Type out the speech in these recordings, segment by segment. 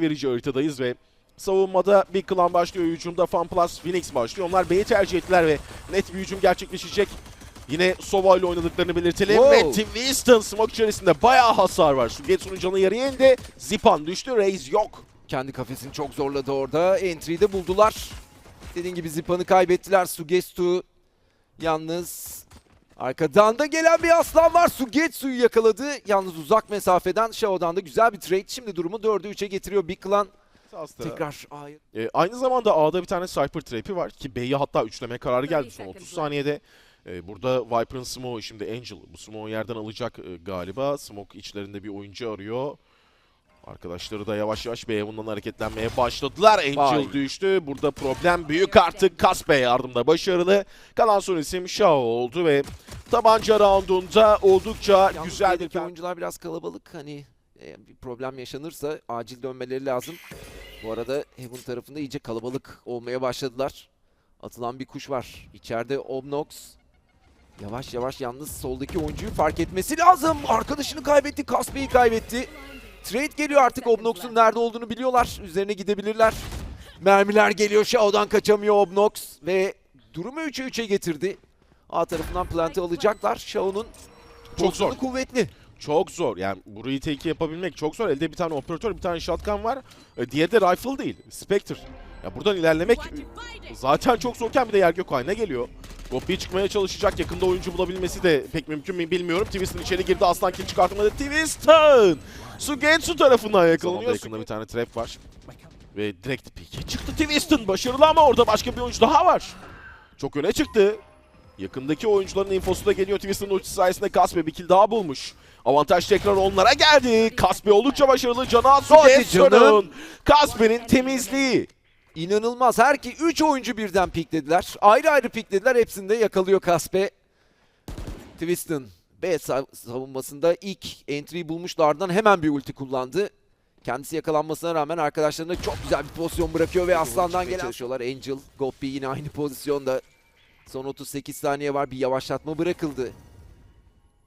verici haritadayız ve savunmada bir klan başlıyor. Hücumda FunPlus Phoenix başlıyor. Onlar B'yi tercih ettiler ve net bir hücum gerçekleşecek. Yine Sova ile oynadıklarını belirtelim. Wow. Ve Tim Winston smoke içerisinde bayağı hasar var. Sugetsu'nun canı yarıya indi. Zipan düştü. Raze yok. Kendi kafesini çok zorladı orada. Entry'yi de buldular. Dediğim gibi Zipan'ı kaybettiler. Sugestu yalnız arkadan da gelen bir aslan var. Sugetsu'yu yakaladı. Yalnız uzak mesafeden Shao'dan da güzel bir trade. Şimdi durumu 4'e 3'e getiriyor Big Clan. Tekrar A'ya Ee, aynı zamanda A'da bir tane Cypher Trap'i var ki B'yi hatta üçleme kararı geldi son 30 saniyede. Ee, burada Viper'ın Smoke şimdi Angel bu Smoke'u yerden alacak e, galiba. Smoke içlerinde bir oyuncu arıyor. Arkadaşları da yavaş yavaş B bundan hareketlenmeye başladılar. Angel Vay. düştü. Burada problem büyük artık. Kaspe yardımda başarılı. Kalan son isim Shao oldu ve tabanca roundunda oldukça Yalnız güzel bir oyuncular biraz kalabalık. Hani e, bir problem yaşanırsa acil dönmeleri lazım. Bu arada Heaven tarafında iyice kalabalık olmaya başladılar. Atılan bir kuş var. İçeride Obnox. Yavaş yavaş yalnız soldaki oyuncuyu fark etmesi lazım. Arkadaşını kaybetti. Kaspe'yi kaybetti. Trade geliyor artık Obnox'un nerede olduğunu biliyorlar. Üzerine gidebilirler. Mermiler geliyor. Shao'dan kaçamıyor Obnox. Ve durumu 3'e 3'e getirdi. A tarafından plant'ı alacaklar. Shao'nun Çok zor. kuvvetli. Çok zor. Yani burayı take yapabilmek çok zor. Elde bir tane operatör, bir tane shotgun var. E, Diğeri de rifle değil. Spectre. Ya buradan ilerlemek zaten çok zorken bir de yer gök haline geliyor. Gopi çıkmaya çalışacak. Yakında oyuncu bulabilmesi de pek mümkün mü bilmiyorum. Twiston içeri girdi. Aslan kill çıkartmadı. Twiston! Sugetsu tarafından yakalanıyor. Yakında bir tane trap var. Ve direkt pike çıktı Twiston. Başarılı ama orada başka bir oyuncu daha var. Çok öne çıktı. Yakındaki oyuncuların infosu da geliyor. Twiston'ın ultisi sayesinde Kaspe bir kill daha bulmuş. Avantaj tekrar onlara geldi. Kaspe oldukça başarılı. Canatsu Hadi Getsu'nun. canım. Kaspe'nin temizliği. İnanılmaz. Her ki 3 oyuncu birden piklediler. Ayrı ayrı piklediler. Hepsini de yakalıyor Kaspe. Twiston B sav- savunmasında ilk entry'yi bulmuşlardan hemen bir ulti kullandı. Kendisi yakalanmasına rağmen arkadaşlarına çok güzel bir pozisyon bırakıyor ve Aslan'dan gelen çalışıyorlar. Angel, Gopi yine aynı pozisyonda. Son 38 saniye var. Bir yavaşlatma bırakıldı.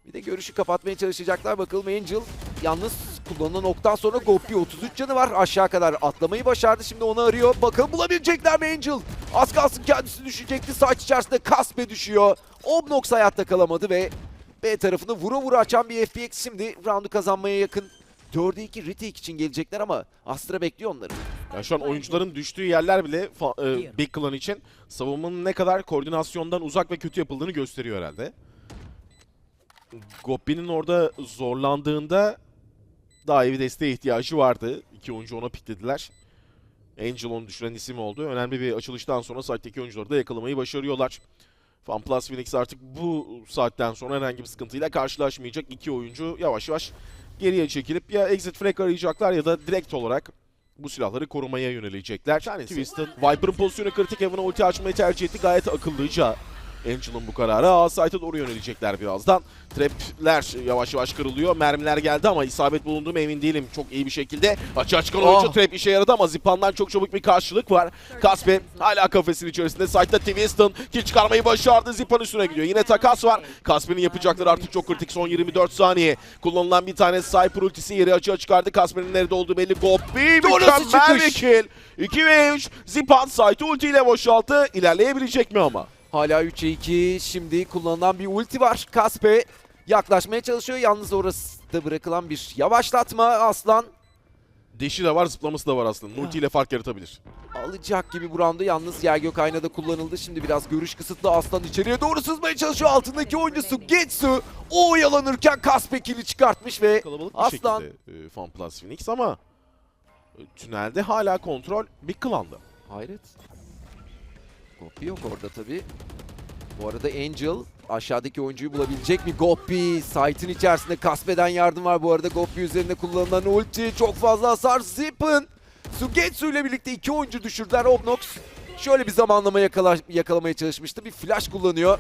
Bir de görüşü kapatmaya çalışacaklar. Bakalım Angel yalnız kullanılan oktan sonra Gopi 33 canı var. Aşağı kadar atlamayı başardı. Şimdi onu arıyor. Bakalım bulabilecekler mi Angel? Az kalsın kendisi düşecekti. Saç içerisinde Kaspe düşüyor. Obnox hayatta kalamadı ve B tarafını vura vura açan bir FPX şimdi roundu kazanmaya yakın. 4'e 2 retake için gelecekler ama Astra bekliyor onları. Ya şu an oyuncuların düştüğü yerler bile e, Big Clan için savunmanın ne kadar koordinasyondan uzak ve kötü yapıldığını gösteriyor herhalde. Gopi'nin orada zorlandığında daha iyi bir desteğe ihtiyacı vardı. İki oyuncu ona piklediler. Angel onu düşüren isim oldu. Önemli bir açılıştan sonra site'deki oyuncuları da yakalamayı başarıyorlar. FunPlus Phoenix artık bu saatten sonra herhangi bir sıkıntıyla karşılaşmayacak. İki oyuncu yavaş yavaş geriye çekilip ya exit frag arayacaklar ya da direkt olarak bu silahları korumaya yönelecekler. Yani Twiston, Viper'ın pozisyonu kritik Heaven'a ulti açmayı tercih etti. Gayet akıllıca Angel'ın bu kararı. A site'a doğru yönelecekler birazdan. Trapler yavaş yavaş kırılıyor. Mermiler geldi ama isabet bulunduğum emin değilim. Çok iyi bir şekilde. Açığa çıkan oyuncu Oh. trap işe yaradı ama Zipan'dan çok çabuk bir karşılık var. Kaspe hala kafesin içerisinde. Site'da Twiston kill çıkarmayı başardı. Zipan üstüne gidiyor. Yine takas var. Kaspe'nin yapacakları artık çok kritik. Son 24 saniye. Kullanılan bir tane Cypher ultisi yeri açığa çıkardı. Kaspe'nin nerede olduğu belli. Gopi mükemmel bir kill. 2 ve 3. Zipan site ultiyle boşalttı. İlerleyebilecek mi ama? Hala 3'e 2. Şimdi kullanılan bir ulti var. Kaspe yaklaşmaya çalışıyor. Yalnız orası da bırakılan bir yavaşlatma. Aslan Deşi de var, zıplaması da var aslında. Multi ile fark yaratabilir. alacak gibi bu round'u. Yalnız Yergök aynada kullanıldı. Şimdi biraz görüş kısıtlı. Aslan içeriye doğru sızmaya çalışıyor. Altındaki oyuncusu Getsu. O oyalanırken Kaspe kill'i çıkartmış ve Kalabalık bir Aslan şekilde e, FunPlus Phoenix ama e, tünelde hala kontrol Big Clan'da. Hayret. Gopi yok orada tabi. Bu arada Angel aşağıdaki oyuncuyu bulabilecek mi? Gopi site'in içerisinde Kaspe'den yardım var bu arada. Gopi üzerinde kullanılan ulti çok fazla hasar. Zippin Sugetsu ile birlikte iki oyuncu düşürdüler. Obnox şöyle bir zamanlama yakala yakalamaya çalışmıştı. Bir flash kullanıyor.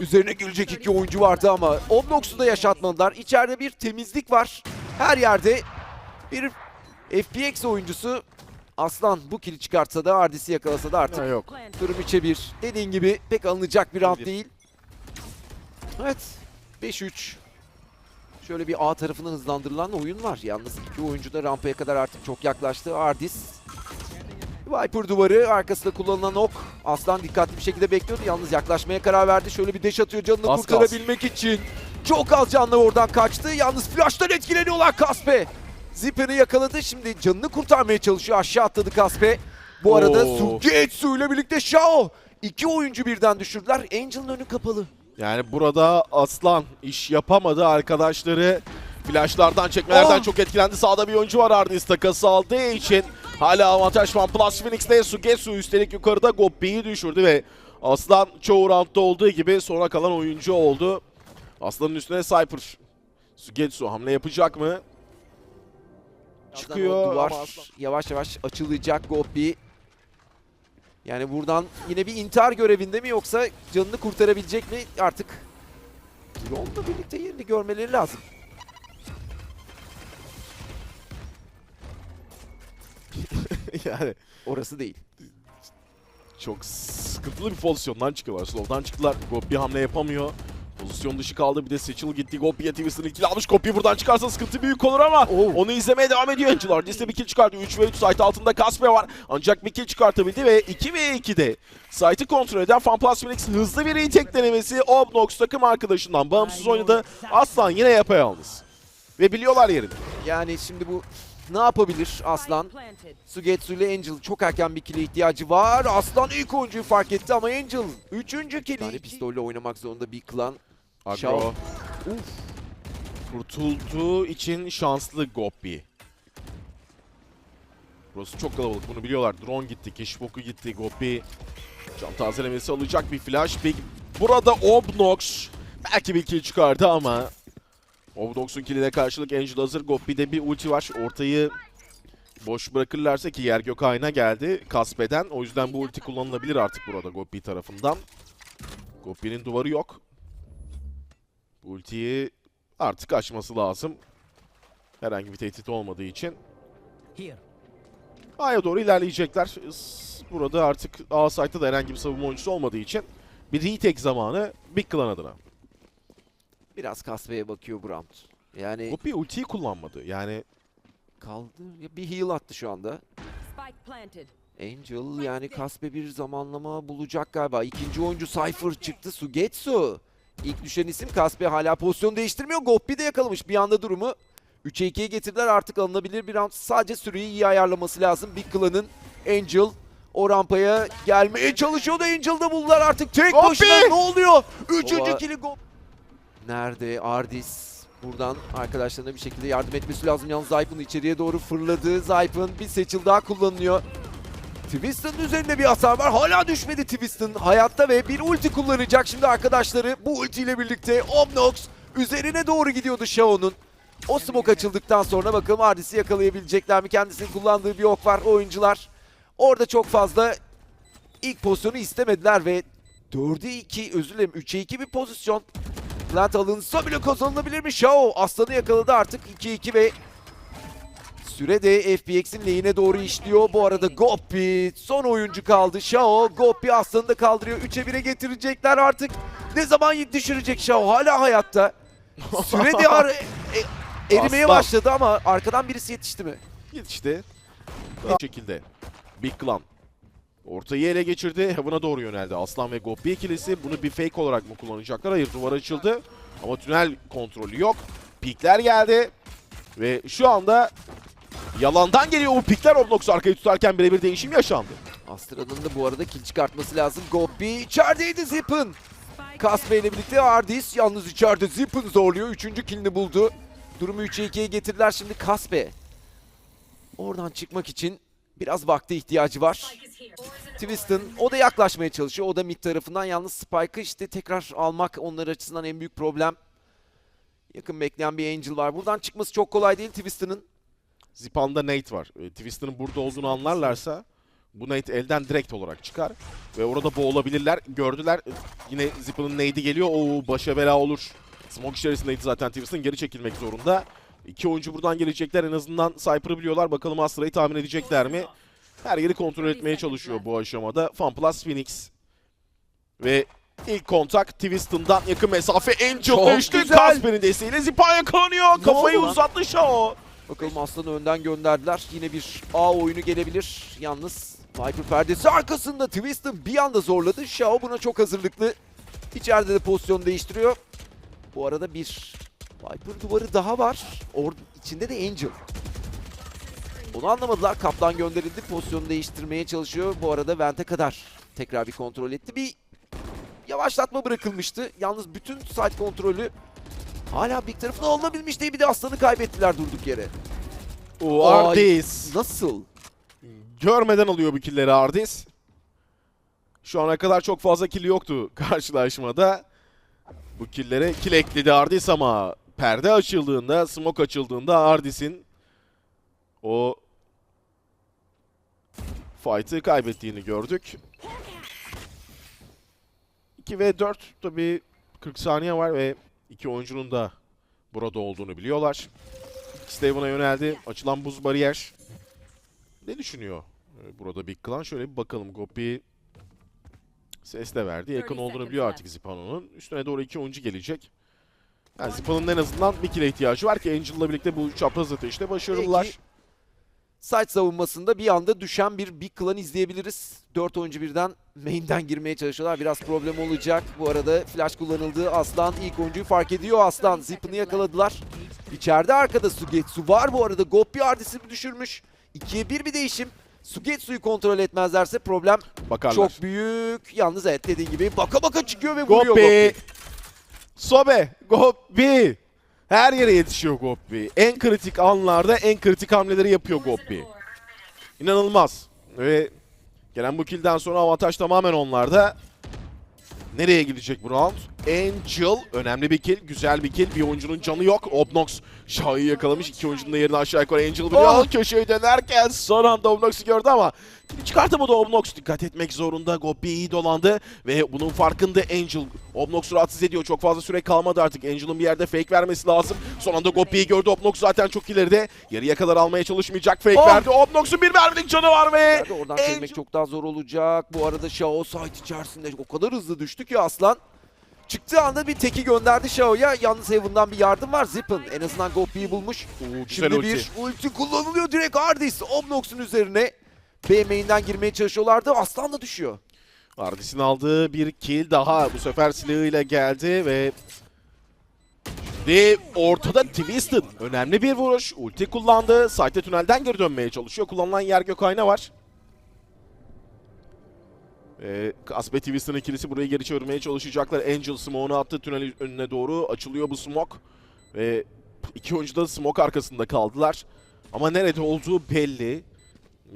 Üzerine gelecek iki oyuncu vardı ama Obnox'u da yaşatmadılar. İçeride bir temizlik var. Her yerde bir FPX oyuncusu Aslan bu kili çıkartsa da Ardis'i yakalasa da artık yok. durum 3'e 1. Dediğin gibi pek alınacak bir round değil. Evet. 5-3. Şöyle bir A tarafına hızlandırılan oyun var. Yalnız iki oyuncu da rampaya kadar artık çok yaklaştı. Ardis. Viper duvarı arkasında kullanılan ok. Aslan dikkatli bir şekilde bekliyordu. Yalnız yaklaşmaya karar verdi. Şöyle bir deş atıyor canını Az kurtarabilmek için. Çok az canlı oradan kaçtı. Yalnız flash'tan etkileniyorlar Kaspe. Zipper'i yakaladı. Şimdi canını kurtarmaya çalışıyor. Aşağı atladı Kaspe. Bu arada Oo. Sugetsu ile birlikte Shao. İki oyuncu birden düşürdüler. Angel'ın önü kapalı. Yani burada Aslan iş yapamadı. Arkadaşları flashlardan çekmelerden Oh! çok etkilendi. Sağda bir oyuncu var Ardis takası aldığı için. Hala avantaj var. Plus Phoenix'te Sugetsu üstelik yukarıda Goppi'yi düşürdü ve Aslan çoğu roundda olduğu gibi sona kalan oyuncu oldu. Aslan'ın üstüne Cypher. Sugetsu hamle yapacak mı? Çıkıyor duvar ama yavaş yavaş açılacak Goppi. Yani buradan yine bir intihar görevinde mi yoksa canını kurtarabilecek mi artık Drone'la birlikte yerini görmeleri lazım. yani Orası değil. çok sıkıntılı bir pozisyondan çıkıyorlar. Slow'dan çıktılar. Goppi hamle yapamıyor. Pozisyon dışı kaldı. Bir de Seçil gitti. Goppi'ye Twis'in ikili almış. Goppi buradan çıkarsa sıkıntı büyük olur ama Oo. onu izlemeye devam ediyor Angel. Ardis'te bir kill çıkardı. 3 ve 3 site altında Kaspe var. Ancak bir kill çıkartabildi ve 2 ve 2'de site'ı kontrol eden FunPlus Phoenix hızlı bir retake denemesi Obnox takım arkadaşından bağımsız oynadı. Aslan yine yapayalnız. Ve biliyorlar yerini. Yani şimdi bu ne yapabilir Aslan? Sugetsu ile Angel çok erken bir kill'e ihtiyacı var. Aslan ilk oyuncuyu fark etti ama Angel üçüncü kill'i. Yani pistolle oynamak zorunda bir klan. Agro Uf. kurtulduğu için şanslı Goppi. Burası çok kalabalık bunu biliyorlar. Drone gitti, keşif oku gitti. Goppi can tazelemesi alacak bir flash. Peki burada Obnox belki bir kill çıkardı ama Obnox'un killine karşılık Angel hazır. Goppi'de bir ulti var. Ortayı boş bırakırlarsa ki yer Gökayna geldi Kaspe'den. O yüzden bu ulti kullanılabilir artık burada Goppi tarafından. Goppi'nin duvarı yok. Ultiyi artık açması lazım. Herhangi bir tehdit olmadığı için. A'ya doğru ilerleyecekler. Burada artık A site'da da herhangi bir savunma oyuncusu olmadığı için bir retake zamanı Big Clan adına. Biraz kasveye bakıyor bu round. Yani Gopi ultiyi kullanmadı. Yani kaldı. Ya Bir heal attı şu anda. Spike planted. Angel yani Kaspe bir zamanlama bulacak galiba. İkinci oyuncu Cypher çıktı. Sugetsu. İlk düşen isim Kaspe hala pozisyon değiştirmiyor. Goppi de yakalamış bir anda durumu. 3'e 2'ye getirdiler artık alınabilir bir round. Sadece süreyi iyi ayarlaması lazım. Big Clan'ın Angel o rampaya gelmeye çalışıyordu. Angel'da buldular artık tek Goppi! başına. Ne oluyor? Üçüncü Baba. kili Gop. Nerede Ardis? Buradan arkadaşlarına bir şekilde yardım etmesi lazım. Yalnız Zayp'ın içeriye doğru fırladı. Zayp'ın bir seçil daha kullanılıyor. Twiston'un üzerinde bir hasar var. Hala düşmedi Twiston. Hayatta ve bir ulti kullanacak şimdi arkadaşları. Bu ultiyle birlikte Omnox üzerine doğru gidiyordu Shao'nun. O smoke açıldıktan sonra bakalım Ardis'i yakalayabilecekler mi? Kendisinin kullandığı bir ok var oyuncular. Orada çok fazla ilk pozisyonu istemediler ve 4'e 2 özür dilerim 3'e 2 bir pozisyon. Plant alınsa bile kazanılabilir mi? Shao aslanı yakaladı artık 2-2 ve süre de FPX'in lehine doğru işliyor. Bu arada Goppi son oyuncu kaldı. Shao Goppi aslanı da kaldırıyor. 3'e 1'e getirecekler artık. Ne zaman düşürecek Shao? Hala hayatta. Süre de ar- e- erimeye Aslan. başladı ama arkadan birisi yetişti mi? yetişti. Bu şekilde Big Clan ortayı ele geçirdi. Heaven'a doğru yöneldi. Aslan ve Goppi ikilisi bunu bir fake olarak mı kullanacaklar? Hayır duvar açıldı. Ama tünel kontrolü yok. Pikler geldi. Ve şu anda yalandan geliyor bu pikler. Obnox arkayı tutarken birebir değişim yaşandı. Astra'nın da bu arada kill çıkartması lazım. Goppi içerideydi Zip'in. Kaspe ile birlikte Ardis yalnız içeride Zip'in zorluyor. Üçüncü killini buldu. Durumu 3'e 2'ye getirdiler şimdi Kaspe. Oradan çıkmak için biraz vakte ihtiyacı var. Twiston o da yaklaşmaya çalışıyor. O da mid tarafından yalnız Spike'ı işte tekrar almak onlar açısından en büyük problem. Yakın bekleyen bir Angel var. Buradan çıkması çok kolay değil Twiston'ın. Zipan'da Nate var. E, Twister'ın burada olduğunu anlarlarsa bu Nate elden direkt olarak çıkar. Ve orada boğulabilirler. Gördüler. E, Yine Zipan'ın Nate'i geliyor. Oo başa bela olur. Smoke içerisindeydi zaten Twiston. Geri çekilmek zorunda. İki oyuncu buradan gelecekler. En azından Cypher'ı biliyorlar. Bakalım Astra'yı tahmin edecekler mi? Her yeri kontrol etmeye çalışıyor bu aşamada. FunPlus Phoenix. Ve İlk kontak Twiston'dan yakın mesafe Angel Çok düştü. Kasper'in desteğiyle Zipan yakalanıyor. Kafayı uzattı Shao. Bakalım Aslan'ı önden gönderdiler. Yine bir A oyunu gelebilir. Yalnız Viper perdesi arkasında Twiston bir anda zorladı. Shao buna çok hazırlıklı. İçeride de pozisyon değiştiriyor. Bu arada bir Viper duvarı daha var. Or içinde de Angel. Onu anlamadılar. Kaplan gönderildi. Pozisyonu değiştirmeye çalışıyor. Bu arada Vent'e kadar tekrar bir kontrol etti. Bir yavaşlatma bırakılmıştı. Yalnız bütün site kontrolü hala Big tarafına alınabilmiş değil. Bir de Aslan'ı kaybettiler durduk yere. O. Ardis. Nasıl? Görmeden alıyor bu killleri Ardis. Şu ana kadar çok fazla kill yoktu karşılaşmada. Bu killere kill ekledi Ardis ama perde açıldığında, smoke açıldığında Ardis'in o fight'ı kaybettiğini gördük. 2 ve 4 tabii 40 saniye var ve iki oyuncunun da burada olduğunu biliyorlar. Steven'a yöneldi. Açılan buz bariyer. Ne düşünüyor e, burada Big Clan? Şöyle bir bakalım. Gopi ses de verdi. Yakın 30 olduğunu biliyor artık Zipano'nun. Üstüne doğru iki oyuncu gelecek. Yani Zipano'nun en azından bir kile ihtiyacı var ki Angel'la birlikte bu çapraz ateşte başarılılar. Site savunmasında bir anda düşen bir Big Clan izleyebiliriz. 4 oyuncu birden main'den girmeye çalışıyorlar. Biraz problem olacak. Bu arada flash kullanıldı. Aslan ilk oyuncuyu fark ediyor. Aslan Zip'ini yakaladılar. İçeride arkada Sugetsu var bu arada. Gopi Ardis'i düşürmüş. 2'ye 1 bir değişim. Sugetsu'yu kontrol etmezlerse problem Bakarlar. çok büyük. Yalnız evet dediğin gibi baka baka çıkıyor ve vuruyor Gopi. Gopi. Sobe. Gopi. Her yere yetişiyor Gopi. En kritik anlarda en kritik hamleleri yapıyor Gopi. İnanılmaz. Ve gelen bu killden sonra avantaj tamamen onlarda. Nereye gidecek bu round? Angel önemli bir kill, güzel bir kill. Bir oyuncunun canı yok. Obnox Shah'ı yakalamış. İki oyuncunun da yerini aşağı yukarı Angel biliyor. Oh! Köşeyi dönerken son anda Obnox'u gördü ama çıkartamadı Obnox. Dikkat etmek zorunda. Gopi iyi dolandı ve bunun farkında Angel. Obnox'u rahatsız ediyor. Çok fazla süre kalmadı artık. Angel'ın bir yerde fake vermesi lazım. Son anda Gopi'yi gördü. Obnox zaten çok ileride. Yarıya kadar almaya çalışmayacak. Fake Oh! verdi. Obnox'un bir mermilik canı var ve oradan çekmek çok daha zor olacak. Bu arada Shao site içerisinde o kadar hızlı düştü ki Aslan. Çıktığı anda bir teki gönderdi Shao'ya. Yalnız Heaven'dan bir yardım var. Zippin en azından Gopi'yi bulmuş. Oo, Şimdi ulti. bir ulti kullanılıyor direkt Ardis. Obnox'un üzerine. B main'den girmeye çalışıyorlardı. Aslan da düşüyor. Ardis'in aldığı bir kill daha bu sefer silahıyla geldi ve Şimdi ortada Twisted. Önemli bir vuruş. Ulti kullandı. Site tünelden geri dönmeye çalışıyor. Kullanılan yer Gökayna var. Ee, Kaspe Twisted'ın ikilisi burayı geri çevirmeye çalışacaklar. Angel smoke'unu attı tünelin önüne doğru. Açılıyor bu smoke. Ve iki oyuncu da smoke arkasında kaldılar. Ama nerede olduğu belli.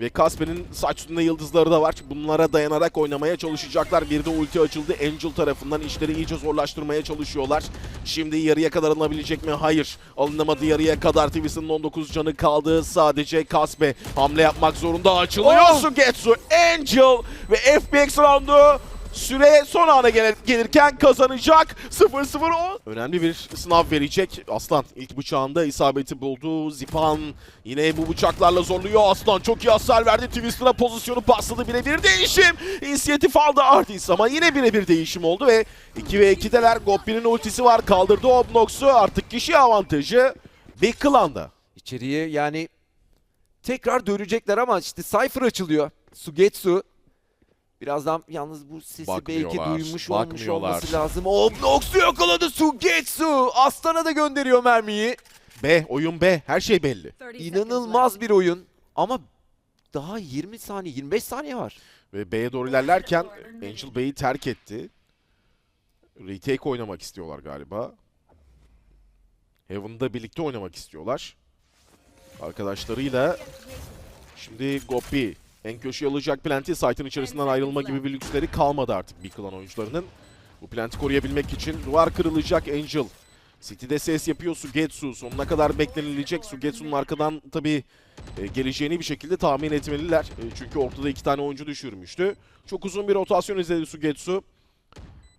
Ve Kasper'in saç üstünde yıldızları da var. Bunlara dayanarak oynamaya çalışacaklar. Bir de ulti açıldı. Angel tarafından işleri iyice zorlaştırmaya çalışıyorlar. Şimdi yarıya kadar alınabilecek mi? Hayır. Alınamadı yarıya kadar. Twis'in 19 canı kaldı. Sadece Kaspe hamle yapmak zorunda. Açılıyor Oh! Sugetsu. Angel ve FPX roundu süre son ana gel- gelirken kazanacak. 0-0 o. Önemli bir sınav verecek. Aslan ilk bıçağında isabeti buldu. Zipan yine bu bıçaklarla zorluyor. Aslan çok iyi hasar verdi. Twister'a pozisyonu pasladı. Birebir değişim. İnisiyatif aldı Ardis ama yine birebir değişim oldu ve 2 ve 2'deler. Goppi'nin ultisi var. Kaldırdı Obnox'u. Artık kişi avantajı Big Clan'da. İçeriye yani tekrar dönecekler ama işte Cypher açılıyor. Sugetsu. Birazdan yalnız bu sesi belki duymuş olmuş bakmıyorlar. olması lazım. Obnox'u yakaladı Sugetsu. Aslan'a da gönderiyor mermiyi. B, oyun B. Her şey belli. 30 seconds İnanılmaz bir oyun. Ama daha 20 saniye, 25 saniye var. Ve B'ye doğru ilerlerken Angel B'yi terk etti. Retake oynamak istiyorlar galiba. Heaven'da birlikte oynamak istiyorlar. Arkadaşlarıyla şimdi Gopi en köşeye alacak planti site'ın içerisinden ayrılma gibi bir lüksleri kalmadı artık Big Clan oyuncularının. Bu planti koruyabilmek için duvar kırılacak Angel. City'de ses yapıyor Sugetsu. Sonuna kadar beklenilecek. Sugetsu'nun arkadan tabii e, geleceğini bir şekilde tahmin etmeliler. E, çünkü ortada iki tane oyuncu düşürmüştü. Çok uzun bir rotasyon izledi Sugetsu.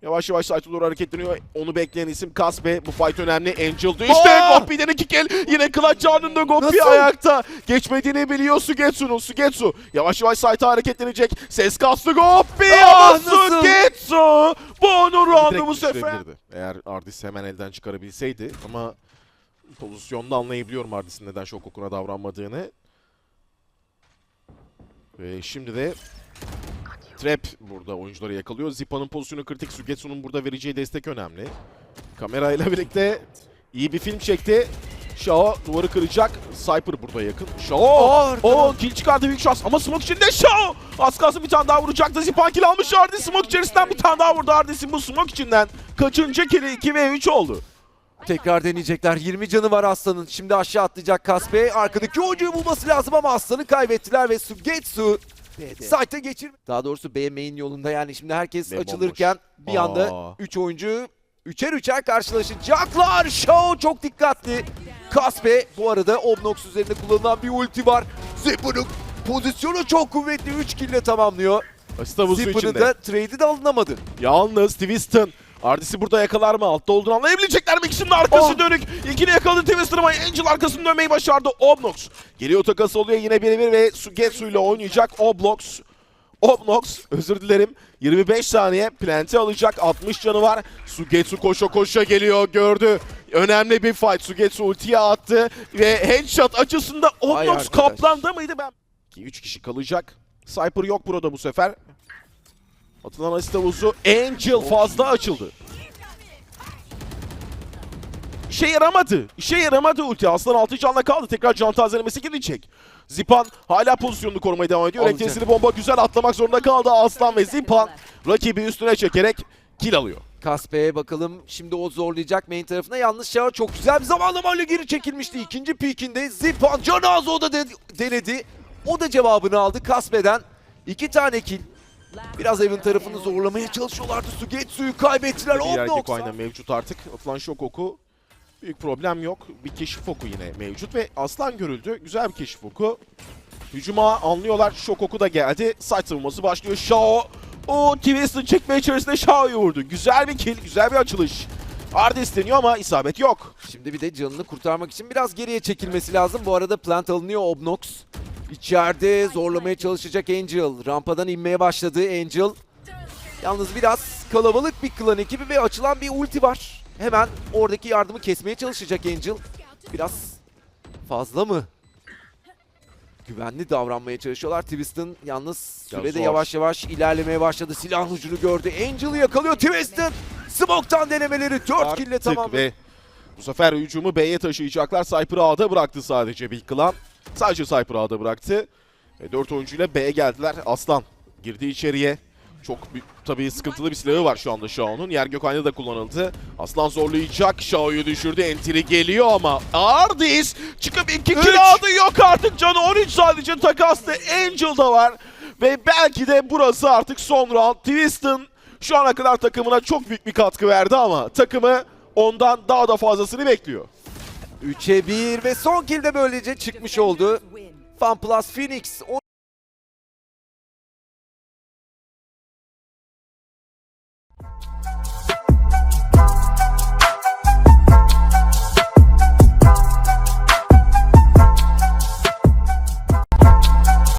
Yavaş yavaş site'e doğru hareketleniyor. Onu bekleyen isim Kaspe. Bu fight önemli. Angel düştü. Aa! Goppi'den iki kill. Yine clutch anında Goppi Nasıl? ayakta. Geçmediğini biliyor Sugetsu'nun. Sugetsu yavaş yavaş site'e hareketlenecek. Ses kastı Goppi Aa, ama? Sugetsu. Bu onun roundu bu sefer. Eğer Ardis hemen elden çıkarabilseydi ama pozisyonda anlayabiliyorum Ardis'in neden şok okuna davranmadığını. Ve şimdi de Trap burada oyuncuları yakalıyor. Zippa'nın pozisyonu kritik. Sugetsu'nun burada vereceği destek önemli. Kamerayla birlikte iyi bir film çekti. Shao duvarı kıracak. Cypher burada yakın. Shao! O kill çıkardı büyük şans. Ama smoke içinde Shao! Az kalsın bir tane daha vuracaktı. Zipan kill almış Ardis. Smoke içerisinden bir tane daha vurdu Ardis'in bu smoke içinden. Kaçıncı kill'i 2 ve 3 oldu. Tekrar deneyecekler. 20 canı var Aslan'ın. Şimdi aşağı atlayacak Kaspe. Arkadaki oyuncuyu bulması lazım ama Aslan'ı kaybettiler ve Sugetsu site'e geçir. Daha doğrusu B main yolunda yani şimdi herkes B açılırken bir Aa. anda 3 oyuncu üçer üçer karşılaşacaklar. Show çok dikkatli. Kaspe bu arada Obnox üzerinde kullanılan bir ulti var. Zipper'ın pozisyonu çok kuvvetli 3 kill tamamlıyor. Zipper'ın da trade'i de alınamadı. Yalnız Twiston Ardis'i burada yakalar mı? Altta olduğunu anlayabilecekler mi? İkisinin arkası Oh. dönük. İkili yakaladı Twiston ama Angel arkasını dönmeyi başardı. Obnox. Geliyor takası oluyor yine 1-1 ve Sugetsu ile oynayacak Obnox. Obnox özür dilerim 25 saniye plante alacak 60 canı var. Sugetsu koşa koşa geliyor gördü. Önemli bir fight. Sugetsu ultiye attı ve headshot açısında Obnox kaplandı mıydı ben? 3 kişi kalacak. Cypher yok burada bu sefer. Atılan asist havuzu Angel fazla açıldı. İşe yaramadı. İşe yaramadı ulti. Aslan 6 canla kaldı. Tekrar can tazelemesi gelecek. Zipan hala pozisyonunu korumaya devam ediyor. Renklisini bomba güzel atlamak zorunda kaldı. Aslan ve Zipan rakibi üstüne çekerek kill alıyor. Kaspe'ye bakalım şimdi o zorlayacak main tarafına. Yalnız Şahar çok güzel bir zamanlamayla geri çekilmişti. İkinci peakinde Zipan Canazo da de- denedi. O da cevabını aldı Kaspe'den. İki tane kill. Biraz evin tarafını zorlamaya çalışıyorlardı. Sugetsu'yu kaybettiler. Diğer Obnox. erkek ayna mevcut artık. Atılan şok oku. Büyük problem yok. Bir keşif oku yine mevcut ve aslan görüldü. Güzel bir keşif oku. Hücuma anlıyorlar. Şok oku da geldi. Saç savunması başlıyor. Shao. O Twiston çekme içerisinde Shao'yu vurdu. Güzel bir kill. Güzel bir açılış. Ardis deniyor ama isabet yok. Şimdi bir de canını kurtarmak için biraz geriye çekilmesi lazım. Bu arada plant alınıyor Obnox. İçeride zorlamaya çalışacak Angel. Rampadan inmeye başladı Angel. Yalnız biraz kalabalık bir klan ekibi ve açılan bir ulti var. Hemen oradaki yardımı kesmeye çalışacak Angel. Biraz fazla mı? Güvenli davranmaya çalışıyorlar. Twiston yalnız sürede yavaş yavaş ilerlemeye başladı. Silahın ucunu gördü. Angel'ı yakalıyor Twiston. Smoke'tan denemeleri 4 kill ile Artık tamam. Ve bu sefer hücumu B'ye taşıyacaklar. Cypher'ı A'da bıraktı sadece bir klan. Sadece Cypher'ı A'da bıraktı. Ve 4 oyuncuyla B'ye geldiler. Aslan girdi içeriye. Çok büyük, tabii sıkıntılı bir silahı var şu anda Shao'nun. Yer gök aynı da kullanıldı. Aslan zorlayacak. Shao'yu düşürdü. Entry geliyor ama Ardis çıkıp iki Üç. kill aldı. Yok artık canı 13 sadece takaslı. Angel da var. Ve belki de burası artık son round. Twiston şu ana kadar takımına çok büyük bir katkı verdi ama takımı ondan daha da fazlasını bekliyor. 3'e 1 ve son kill de böylece çıkmış oldu. FunPlus Phoenix